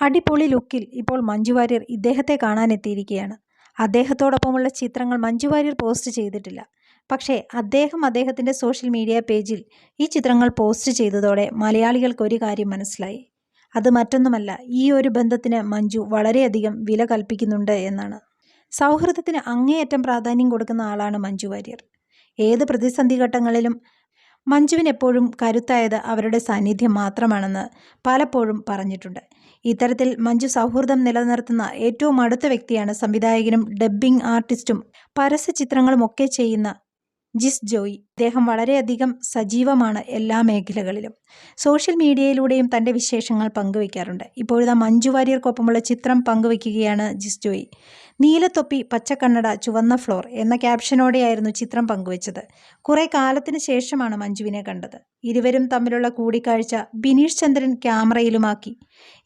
അടിപൊളി ലുക്കിൽ ഇപ്പോൾ മഞ്ജു വാര്യർ ഇദ്ദേഹത്തെ കാണാനെത്തിയിരിക്കുകയാണ്. അദ്ദേഹത്തോടൊപ്പമുള്ള ചിത്രങ്ങൾ മഞ്ജു വാര്യർ പോസ്റ്റ് ചെയ്തിട്ടില്ല. പക്ഷേ അദ്ദേഹം അദ്ദേഹത്തിന്റെ സോഷ്യൽ മീഡിയ പേജിൽ ഈ ചിത്രങ്ങൾ പോസ്റ്റ് ചെയ്തതോടെ മലയാളികൾക്ക് ഒരു കാര്യം മനസ്സിലായി. അത് മറ്റൊന്നുമല്ല ഈ ഒരു ബന്ധത്തിന് മഞ്ജു വളരെയധികം വില കൽപ്പിക്കുന്നുണ്ട് എന്നാണ്. സൗഹൃദത്തിന് അങ്ങേയറ്റം പ്രാധാന്യം കൊടുക്കുന്ന ആളാണ് മഞ്ജു വാര്യർ. ഏത് പ്രതിസന്ധി ഘട്ടങ്ങളിലും മഞ്ജുവിനെപ്പോഴും കരുത്തായത് അവരുടെ സാന്നിധ്യം മാത്രമാണെന്ന് പലപ്പോഴും പറഞ്ഞിട്ടുണ്ട്. ഇത്തരത്തിൽ മഞ്ജു സൗഹൃദം നിലനിർത്തുന്ന ഏറ്റവും അടുത്ത വ്യക്തിയാണ് സംവിധായകനും ഡബ്ബിംഗ് ആർട്ടിസ്റ്റും. പരസ്യ ചിത്രങ്ങളുമൊക്കെ ചെയ്യുന്ന ജിസ് ജോയി ഇദ്ദേഹം വളരെയധികം സജീവമാണ് എല്ലാ മേഖലകളിലും. സോഷ്യൽ മീഡിയയിലൂടെയും തന്റെ വിശേഷങ്ങൾ പങ്കുവയ്ക്കാറുണ്ട്. ഇപ്പോഴിതാ മഞ്ജു വാര്യർക്കൊപ്പമുള്ള ചിത്രം പങ്കുവയ്ക്കുകയാണ് ജിസ് ജോയി. നീലത്തൊപ്പി പച്ചക്കണ്ണട ചുവന്ന ഫ്ലോർ എന്ന ക്യാപ്ഷനോടെയായിരുന്നു ചിത്രം പങ്കുവച്ചത്. കുറെ കാലത്തിന് ശേഷമാണ് മഞ്ജുവിനെ കണ്ടത്. ഇരുവരും തമ്മിലുള്ള കൂടിക്കാഴ്ച ബിനീഷ് ചന്ദ്രൻ ക്യാമറയിലുമാക്കി.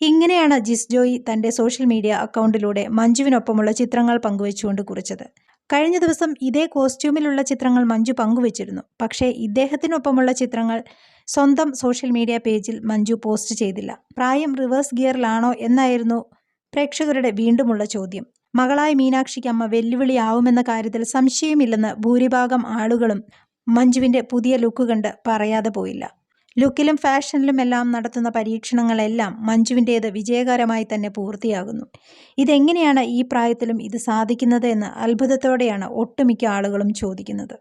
ഇങ്ങനെയാണ് ജിസ് ജോയി തന്റെ സോഷ്യൽ മീഡിയ അക്കൗണ്ടിലൂടെ മഞ്ജുവിനൊപ്പമുള്ള ചിത്രങ്ങൾ പങ്കുവച്ചുകൊണ്ട് കുറിച്ചത്. കഴിഞ്ഞ ദിവസം ഇതേ കോസ്റ്റ്യൂമിലുള്ള ചിത്രങ്ങൾ മഞ്ജു പങ്കുവച്ചിരുന്നു. പക്ഷേ ഇദ്ദേഹത്തിനൊപ്പമുള്ള ചിത്രങ്ങൾ സ്വന്തം സോഷ്യൽ മീഡിയ പേജിൽ മഞ്ജു പോസ്റ്റ് ചെയ്തില്ല. പ്രായം റിവേഴ്സ് ഗിയറിലാണോ എന്നായിരുന്നു പ്രേക്ഷകരുടെ വീണ്ടുമുള്ള ചോദ്യം. മകളായ മീനാക്ഷിക്ക് അമ്മ വെല്ലുവിളിയാവുമെന്ന കാര്യത്തിൽ സംശയമില്ലെന്ന് ഭൂരിഭാഗം ആളുകളും മഞ്ജുവിന്റെ പുതിയ ലുക്ക് കണ്ട് പറയാതെ പോയില്ല. ലുക്കിലും ഫാഷനിലും എല്ലാം നടത്തുന്ന പരീക്ഷണങ്ങളെല്ലാം മഞ്ജുവിന്റേത് വിജയകരമായി തന്നെ പൂർത്തിയാകുന്നു. ഇതെങ്ങനെയാണ് ഈ പ്രായത്തിലും ഇത് സാധിക്കുന്നത് എന്ന് അത്ഭുതത്തോടെയാണ് ഒട്ടുമിക്ക ആളുകളും ചോദിക്കുന്നത്.